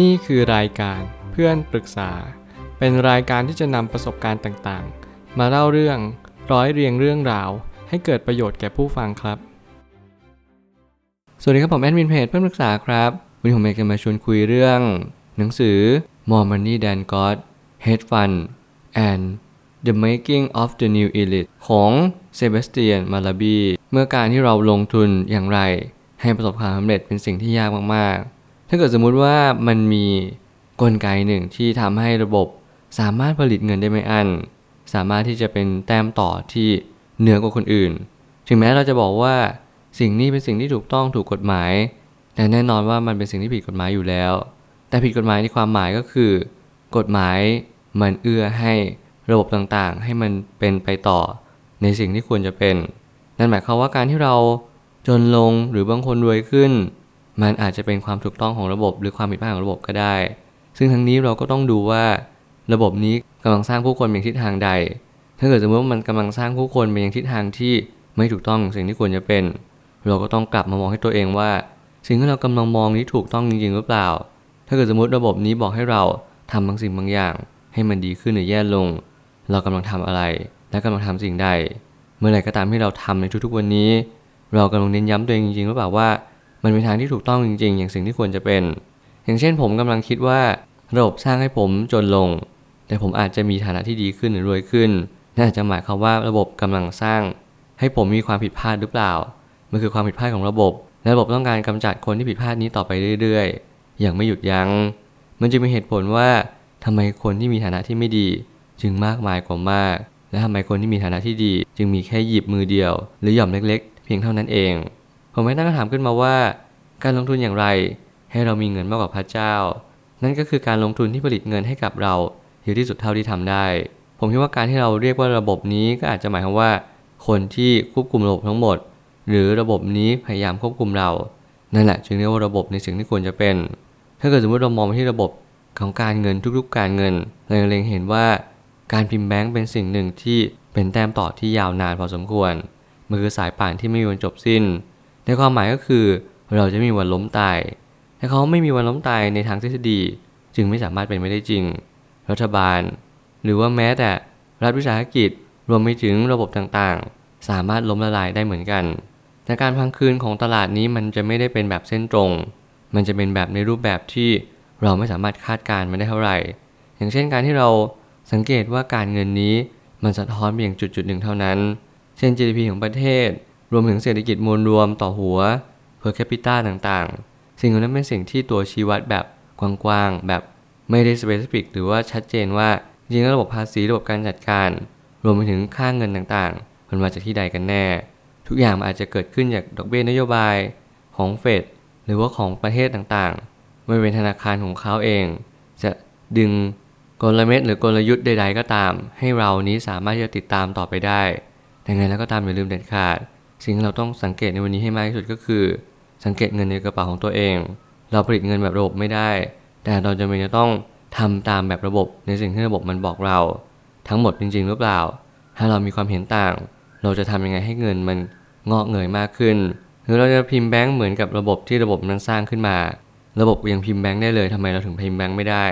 นี่คือรายการเพื่อนปรึกษา เป็นรายการที่จะนำประสบการณ์ต่างๆ มาเล่าเรื่องร้อยเรียงเรื่องราว ให้เกิดประโยชน์แก่ผู้ฟังครับ สวัสดีครับผมแอดมินเพจเพื่อนปรึกษาครับวันนี้ผมอกจะมาชวนคุยเรื่อง หนังสือ More Money Than God Hedge Fund and The Making of the New Elite ของเซบาสเตียนมาลาบีเมื่อการที่เราลงทุนอย่างไร ให้ประสบความสำเร็จเป็นสิ่งที่ยากมากๆ ถ้าเกิดสมมุติว่ามันมีกลไกหนึ่งที่ทำให้ระบบสามารถผลิตเงินได้ไม่อั้นสามารถที่จะเป็นแต้มต่อที่เหนือกว่าคนอื่น ถึงแม้เราจะบอกว่าสิ่งนี้เป็นสิ่งที่ถูกต้องถูกกฎหมาย แต่แน่นอนว่ามันเป็นสิ่งที่ผิดกฎหมายอยู่แล้ว แต่ผิดกฎหมายในความหมายก็คือ กฎหมายมันเอื้อให้ระบบต่างๆ ให้มันเป็นไปต่อในสิ่งที่ควรจะเป็น นั่นหมายความว่าการที่เราจนลงหรือบางคนรวยขึ้น มันอาจจะเป็นความถูกต้องของระบบ หรือความผิดพลาดของระบบก็ได้ ซึ่งทั้งนี้เราก็ต้องดูว่าระบบนี้กำลังสร้างผู้คนไปในทิศทางใด ถ้าเกิดสมมติว่ามันกำลังสร้างผู้คนไปในทิศทางที่ไม่ถูกต้องสิ่งที่ควรจะเป็น เราก็ต้องกลับมามองให้ตัวเองว่า สิ่งที่เรากำลังมองนี้ถูกต้องจริงๆหรือเปล่า ถ้าเกิดสมมติระบบนี้บอกให้เราทำบางสิ่งบางอย่าง ให้มันดีขึ้นหรือแย่ลง เรากำลังทำอะไร และกำลังทำสิ่งใด เมื่อไหร่ก็ตามที่เราทำในทุกๆวันนี้ เรากำลังเน้นย้ำตัวเองจริงๆหรือเปล่าว่า มันเป็นทางที่ถูกต้องจริงๆ อย่างสิ่งที่ควรจะเป็น อย่างเช่นผมกำลังคิดว่าระบบสร้างให้ผมจนลง แต่ผมอาจจะมีฐานะที่ดีขึ้นหรือรวยขึ้นน่าจะหมายความว่าระบบกำลังสร้าง ให้ผมมีความผิดพลาดหรือเปล่า มันคือความผิดพลาดของระบบ และระบบต้องการกำจัดคนที่ผิดพลาดนี้ต่อไปเรื่อยๆ อย่างไม่หยุดยัง้ง มันจึงมีเหตุผลว่าทำไมคนที่มีฐานะที่ไม่ดี จึงมากมายกว่ามาก และทำไมคนที่มีฐานะที่ดี จึงมีแค่หยิบมือเดียว หรือหย่อมเล็ก ๆ เพียงเท่านั้นเอง ผมไม่ตั้งคำถามขึ้นมาว่า การลงทุนอย่างไร ให้เรามีเงินมากกว่าพระเจ้า นั่นก็คือการลงทุนที่ผลิตเงินให้กับเราเยอะที่สุดเท่าที่ทำได้ ผมคิดว่าการที่เราเรียกว่าระบบนี้ก็อาจจะหมายความว่า คนที่ควบคุมระบบทั้งหมด หรือระบบนี้พยายามควบคุมเรา นั่นแหละจึงเรียกว่าระบบในสิ่งที่ควรจะเป็น ถ้าเกิดสมมติเรามองไปที่ระบบของการเงินทุกๆ การเงินเราเล็งเห็นว่าการพิมพ์แบงก์เป็นสิ่งหนึ่งที่เป็นแต้มต่อที่ยาวนานพอสมควร มันคือสายป่านที่ไม่มีวันจบสิ้น ในความหมายก็คือเราจะไม่มีวันล้มตายแต่เขาไม่มีวันล้มตายในทางทฤษฎีจึงไม่สามารถเป็นไปได้จริง รัฐบาล หรือว่าแม้แต่รัฐวิสาหกิจรวมไปถึงระบบต่างๆ สามารถล้มละลายได้เหมือนกัน แต่การพังคืนของตลาดนี้มันจะไม่ได้เป็นแบบเส้นตรง มันจะเป็นแบบในรูปแบบที่เราไม่สามารถคาดการณ์มันได้เท่าไหร่ อย่างเช่นการที่เราสังเกตว่าการเงินนี้มันสะท้อนเพียงจุดจุดหนึ่งเท่านั้น เช่น GDP ของประเทศ รวมถึงเศรษฐกิจมวลรวมต่อหัว per capita ต่างๆ สิ่งเหล่านั้นเป็นสิ่งที่ตัวชี้วัดแบบกว้างๆ แบบไม่ได้ specific หรือว่าชัดเจนว่าจริงๆระบบภาษีระบบการจัดการ รวมไปถึงค่าเงินต่างๆ มันมาจากที่ใดกันแน่ ทุกอย่างอาจจะเกิดขึ้นจากดอกเบี้ยนโยบายของเฟดหรือว่าของประเทศต่างๆ ไม่เป็นธนาคารของเขาเอง จะดึงกลเม็ดหรือกลยุทธ์ใด ๆ ก็ตาม ให้เรานี้สามารถที่จะติดตามต่อไปได้แต่ไงแล้วก็ตามอย่าลืมเด็ดขาด สิ่งที่เราต้องสังเกตในวันนี้ให้มากที่สุดก็คือ สังเกตเงินในกระเป๋าของตัวเอง เราผลิตเงินแบบระบบไม่ได้ แต่เราจะเป็นจะต้องทำตามแบบระบบในสิ่งที่ระบบมันบอกเรา ทั้งหมดจริงๆหรือเปล่า ถ้าเรามีความเห็นต่าง เราจะทำยังไงให้เงินมันงอกเงยมากขึ้น หรือเราจะพิมพ์แบงก์เหมือนกับระบบที่ระบบนั้นสร้างขึ้นมา ระบบยังพิมพ์แบงก์ได้เลยทำไมเราถึงพิมพ์แบงก์ไม่ได้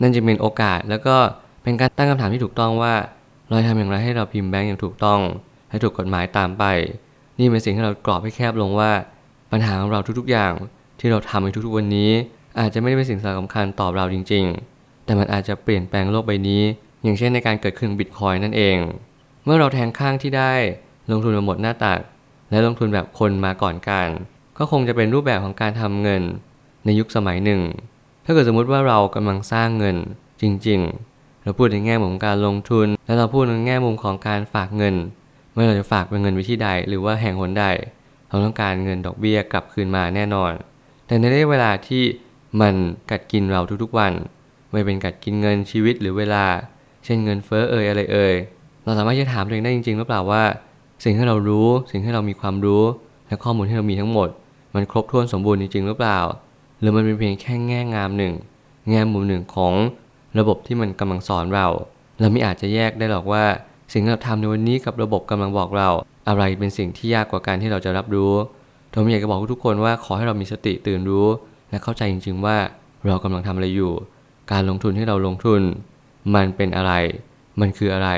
นั่นจะเป็นโอกาสแล้วก็เป็นการตั้งคำถามที่ถูกต้องว่า เราทำอย่างไรให้เราพิมพ์แบงก์อย่างถูกต้อง ให้ถูกกฎหมายตามไป นี่เป็นสิ่งที่เรากรอบให้แคบลงว่าปัญหาของเราทุกๆอย่างที่เราทำในทุกๆวันนี้ อาจจะไม่ได้เป็นสิ่งสำคัญต่อเราจริง ๆ แต่มันอาจจะเปลี่ยนแปลงโลกใบนี้ อย่างเช่นในการเกิดขึ้นบิตคอยนั่นเอง เมื่อเราแทงข้างที่ได้ลงทุนมาหมดหน้าตัก และลงทุนแบบคนมาก่อนการ ก็คงจะเป็นรูปแบบของการทำเงิน ในยุคสมัยหนึ่ง ถ้าเกิดสมมุติว่าเรากำลังสร้างเงินจริง ๆ เราพูดในแง่มุมของการลงทุน และเราพูดในแง่มุมของการฝากเงิน เมื่อเราจะฝากเป็นเงินวิธีใด หรือว่าแห่งหนใด เราต้องการเงินดอกเบี้ยกลับคืนมาแน่นอน แต่ในระยะเวลาที่มันกัดกินเราทุกๆวัน ไม่เป็นกัดกินเงินชีวิตหรือเวลา เช่นเงินเฟ้อเอ่ยอะไรเอ่ยเราสามารถจะถามตัวเองได้จริงๆหรือเปล่าว่า สิ่งที่เรารู้ สิ่งที่เรามีความรู้ และข้อมูลที่เรามีทั้งหมด มันครบถ้วนสมบูรณ์จริงๆหรือเปล่า หรือมันเป็นเพียงแค่แง่งามหนึ่ง แง่มุมหนึ่งของระบบที่มันกำลังสอนเรา เราไม่อาจจะแยกได้หรอกว่า สิ่งที่เราทำในวันนี้กับระบบกำลังบอกเรา อะไรเป็นสิ่งที่ยากกว่าการที่เราจะรับรู้ผมอยากจะบอกทุกคนว่าขอให้เรามีสติตื่นรู้ และเข้าใจจริง ๆ ว่าเรากำลังทำอะไรอยู่ การลงทุนที่เราลงทุน มันเป็นอะไร มันคืออะไร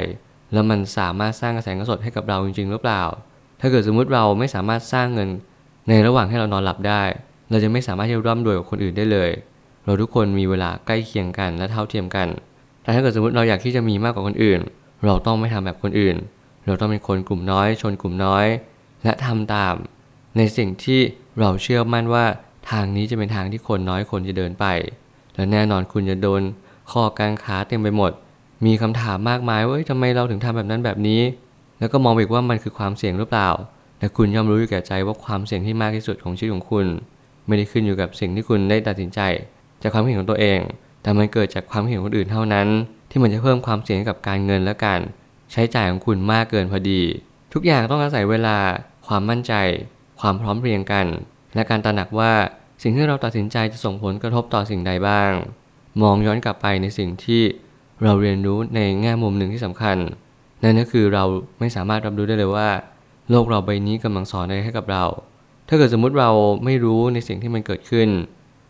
แล้วมันสามารถสร้างกระแสเงินสดให้กับเราจริง ๆ หรือเปล่า ถ้าเกิดสมมุติเราไม่สามารถสร้างเงิน ในระหว่างที่เรานอนหลับได้ เราจะไม่สามารถที่จะร่ำรวยกับคนอื่นได้เลย เราทุกคนมีเวลาใกล้เคียงกันและเท่าเทียมกัน แต่ถ้าเกิดสมมติเราอยากที่จะมีมากกว่าคนอื่น เราต้องไม่ทำแบบคนอื่น เราต้องเป็นคนกลุ่มน้อย ชนกลุ่มน้อย และทำตาม ในสิ่งที่เราเชื่อมั่นว่าทางนี้จะเป็นทางที่คนน้อยคนจะเดินไป และแน่นอนคุณจะโดนข้อกางขาเต็มไปหมด มีคำถามมากมายว่าทำไมเราถึงทำแบบนั้นแบบนี้ แล้วก็มองไปอีกว่ามันคือความเสี่ยงหรือเปล่า แต่คุณย่อมรู้อยู่แก่ใจว่าความเสี่ยงที่มากที่สุดของชีวิตของคุณ ไม่ได้ขึ้นอยู่กับสิ่งที่คุณได้ตัดสินใจ จากความเห็นของตัวเอง แต่มันเกิดจากความเห็นของคนอื่นเท่านั้น ที่มันจะเพิ่มความเสี่ยงกับการเงินและการใช้จ่ายของคุณมากเกินพอดี ทุกอย่างต้องอาศัยเวลา ความมั่นใจ ความพร้อมเพรียงกัน และการตระหนักว่าสิ่งที่เราตัดสินใจจะส่งผลกระทบต่อสิ่งใดบ้าง มองย้อนกลับไปในสิ่งที่เราเรียนรู้ในแง่มุมหนึ่งที่สำคัญ นั่นก็คือเราไม่สามารถรับรู้ได้เลยว่า โลกเราใบนี้กำลังสอนอะไรให้กับเรา ถ้าเกิดสมมุติเราไม่รู้ในสิ่งที่มันเกิดขึ้น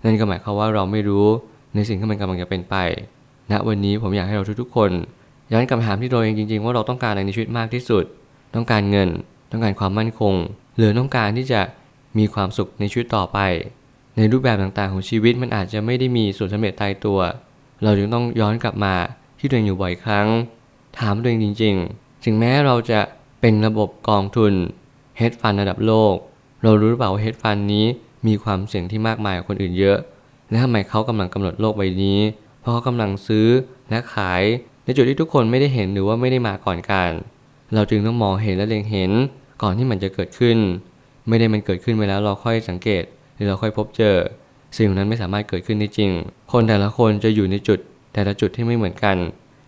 นั่นก็หมายความว่าเราไม่รู้ในสิ่งที่มันกำลังจะเป็นไป ณวันนี้ผมอยากให้เราทุกๆคนย้อนกลับมาถามที่ตัวเองจริงๆ ว่าเราต้องการอะไรในชีวิตมากที่สุด ต้องการเงิน ต้องการความมั่นคง หรือต้องการที่จะมีความสุขในชีวิตต่อไป ในรูปแบบต่างๆของชีวิตมันอาจจะไม่ได้มีส่วนสำเร็จตายตัว เราจึงต้องย้อนกลับมาที่ตัวเองอยู่บ่อยครั้ง ถามตัวเองจริงๆ ถึงแม้เราจะเป็นระบบกองทุนเฮดฟันระดับโลก เรารู้หรือเปล่าว่าเฮดฟันนี้มีความเสี่ยงที่มากมายกว่าคนอื่นเยอะ และทำไมเขากำลังกำหนดโลกใบนี้ เพราะเขากำลังซื้อและขายในจุดที่ทุกคนไม่ได้เห็นหรือว่าไม่ได้มาก่อนการ เราจึงต้องมองเห็นและเล็งเห็นก่อนที่มันจะเกิดขึ้น ไม่ได้มันเกิดขึ้นไปแล้วเราค่อยสังเกต หรือเราค่อยพบเจอ สิ่งนั้นไม่สามารถเกิดขึ้นได้จริง คนแต่ละคนจะอยู่ในจุด แต่ละจุดที่ไม่เหมือนกัน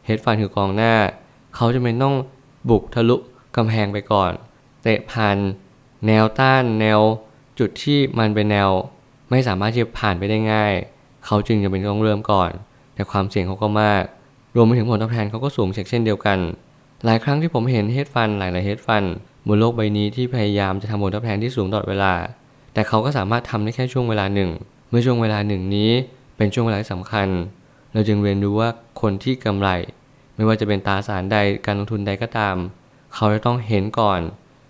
เฮดฟันคือกองหน้า เขาจะเป็นต้องบุกทะลุกำแพงไปก่อน เตะผ่านแนวต้านแนว จุดที่มันเป็นแนว ไม่สามารถที่จะผ่านไปได้ง่าย เขาจึงจะเป็นต้องเริ่มก่อน แต่ความเสี่ยงเขาก็มาก รวมไปถึงผลตอบแทนเขาก็สูงเช่นเดียวกัน หลายครั้งที่ผมเห็นเฮดฟันหลายๆเฮดฟันบนโลกใบนี้ที่พยายามจะทำผลตอบแทนที่สูงตลอดเวลา แต่เขาก็สามารถทำได้แค่ช่วงเวลาหนึ่ง เมื่อช่วงเวลาหนึ่งนี้เป็นช่วงเวลาที่สำคัญ เราจึงเรียนรู้ว่าคนที่กำไร ไม่ว่าจะเป็นตราสารใดการลงทุนใดก็ตาม เขาจะต้องเห็นก่อน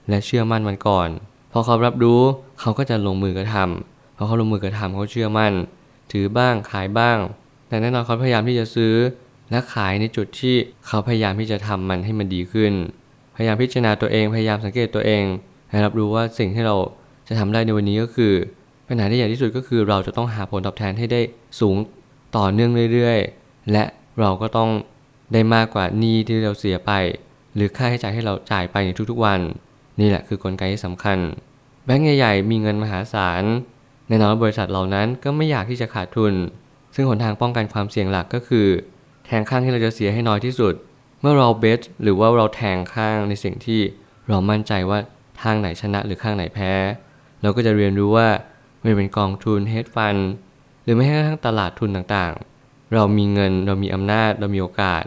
และเชื่อมั่นมันก่อนพอเขารับรู้เขาก็จะลงมือกระทำพอเขาลงมือกระทำเขาเชื่อมั่น ถือบ้างขายบ้าง แต่แน่นอนเขาพยายามที่จะซื้อและขายในจุดที่เขาพยายามที่จะทำมันให้มันดีขึ้น พยายามพิจารณาตัวเองพยายามสังเกตตัวเองให้รับรู้ว่าสิ่งที่เราจะทำได้ในวันนี้ก็คือปัญหาที่ใหญ่ที่สุดก็คือเราจะต้องหาผลตอบแทนให้ได้สูงต่อเนื่องเรื่อยๆ และเราก็ต้องได้มากกว่าหนี้ที่เราเสียไป หรือค่าใช้จ่ายให้เราจ่ายไปในทุกๆวัน นี่แหละคือกลไกที่สำคัญ แบงก์ใหญ่ๆมีเงินมหาศาลแน่นอนบริษัทเหล่านั้นก็ไม่อยากที่จะขาดทุน ซึ่งหนทางป้องกันความเสี่ยงหลักก็คือ แทงข้างที่เราจะเสียให้น้อยที่สุด เมื่อเราเบสหรือว่าเราแทงข้างในสิ่งที่เรามั่นใจว่าทางไหนชนะหรือข้างไหนแพ้ เราก็จะเรียนรู้ว่าไม่เป็นกองทุนเฮดฟันหรือไม่ให้กระทั่งตลาดทุนต่างๆ เรามีเงินเรามีอำนาจเรามีโอกาส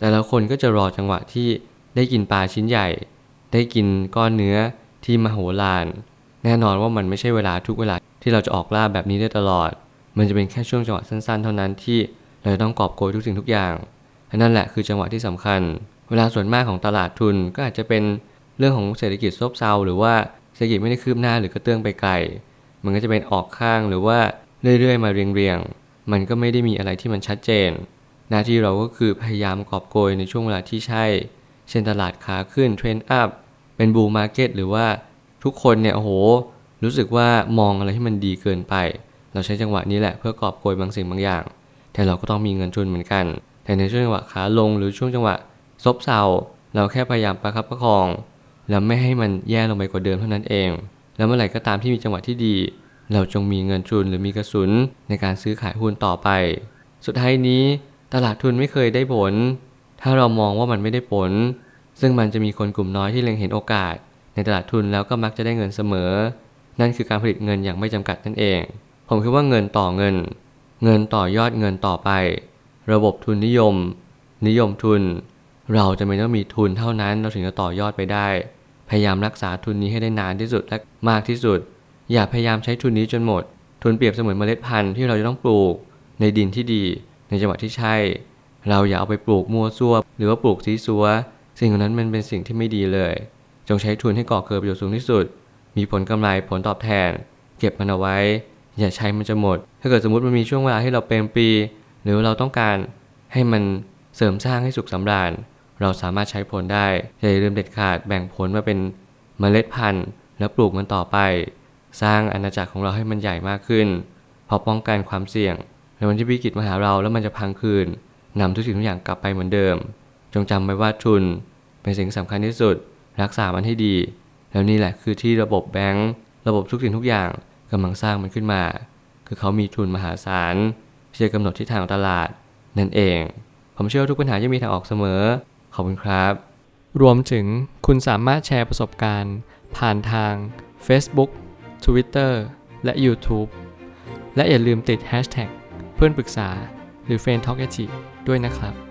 แต่ละคนก็จะรอจังหวะที่ได้กินปลาชิ้นใหญ่ ได้กินก้อนเนื้อที่มโหฬารแน่นอนว่ามันไม่ใช่เวลาทุกเวลาที่เราจะออกล่าแบบนี้ได้ตลอด มันจะเป็นแค่ช่วงจังหวะสั้นๆ เท่านั้นที่เราจะต้องกอบโกยทุกสิ่งทุกอย่างนั่นแหละคือจังหวะที่สำคัญ เวลาส่วนมากของตลาดทุนก็อาจจะเป็นเรื่องของเศรษฐกิจซบเซาหรือว่าเศรษฐกิจไม่ได้คืบหน้าหรือกระเตื้องไปไกล มันก็จะเป็นออกข้างหรือว่าเรื่อยๆ มาเรียงๆ มันก็ไม่ได้มีอะไรที่มันชัดเจน หน้าที่เราก็คือพยายามกอบโกยในช่วงเวลาที่ใช่ เช่นตลาดขาขึ้นเทรนด์อัพ เป็นบูมมาร์เก็ตหรือว่าทุกคนเนี่ยโอ้โห รู้สึกว่ามองอะไรที่มันดีเกินไป เราใช้จังหวะนี้แหละเพื่อกอบโกยบางสิ่งบางอย่าง แต่เราก็ต้องมีเงินทุนเหมือนกัน แต่ในช่วงจังหวะขาลงหรือช่วงจังหวะซบเซาเราแค่พยายามประคับประคอง แล้วไม่ให้มันแย่ลงไปกว่าเดิมเท่านั้นเอง แล้วเมื่อไหร่ก็ตามที่มีจังหวะที่ดี เราจงมีเงินทุนหรือมีกระสุนในการซื้อขายหุ้นต่อไป สุดท้ายนี้ตลาดทุนไม่เคยได้ผล ถ้าเรามองว่ามันไม่ได้ผล ซึ่งมันจะมีคนกลุ่มน้อยที่เล็งเห็นโอกาส ในตลาดทุนแล้วก็มักจะได้เงินเสมอ นั่นคือการผลิตเงินอย่างไม่จำกัดนั่นเอง ผมคิดว่าเงินต่อเงิน เงินต่อยอดเงินต่อไป ระบบทุนนิยม นิยมทุน เราจะไม่ต้องมีทุนเท่านั้นเราถึงจะต่อยอดไปได้ พยายามรักษาทุนนี้ให้ได้นานที่สุดและมากที่สุด อย่าพยายามใช้ทุนนี้จนหมด ทุนเปรียบเสมือนเมล็ดพันธุ์ที่เราจะต้องปลูก ในดินที่ดี ในจังหวะที่ใช่ เราอย่าเอาไปปลูกมั่วซั่วหรือว่าปลูกซีซัวสิ่งเหล่านั้นมันเป็นสิ่งที่ไม่ดีเลย จงใช้ทุนให้ก่อเกิดประโยชน์สูงที่สุด มีผลกำไรผลตอบแทน เก็บมันเอาไว้ อย่าใช้มันจะหมด ถ้าเกิดสมมติมันมีช่วงเวลาที่เราเป็นปี หรือเราต้องการให้มันเสริมสร้างให้สุขสำราญ เราสามารถใช้ผลได้ อย่าลืมเด็ดขาดแบ่งผลมาเป็นเมล็ดพันธุ์ แล้วปลูกมันต่อไป สร้างอาณาจักรของเราให้มันใหญ่มากขึ้น พอป้องกันความเสี่ยง ในวันที่วิกฤตมาหาเราแล้วมันจะพังคืนนำทุกสิ่งทุกอย่างกลับไปเหมือนเดิม จงจำไว้ว่าทุนเป็นสิ่งสำคัญที่สุด รักษามันให้ดี แล้วนี่แหละคือที่ระบบแบงก์ระบบทุกสิ่งทุกอย่าง กำลังสร้างมันขึ้นมา คือเขามีทุนมหาศาลที่จะกำหนดทิศทางตลาด นั่นเอง ผมเชื่อว่าทุกปัญหาจะมีทางออกเสมอ ขอบคุณครับ รวมถึงคุณสามารถแชร์ประสบการณ์ ผ่านทาง Facebook Twitter และ YouTube และอย่าลืมติด Hashtag เพื่อนปรึกษาหรือ f r ร e n d Talk ด้วยนะครับ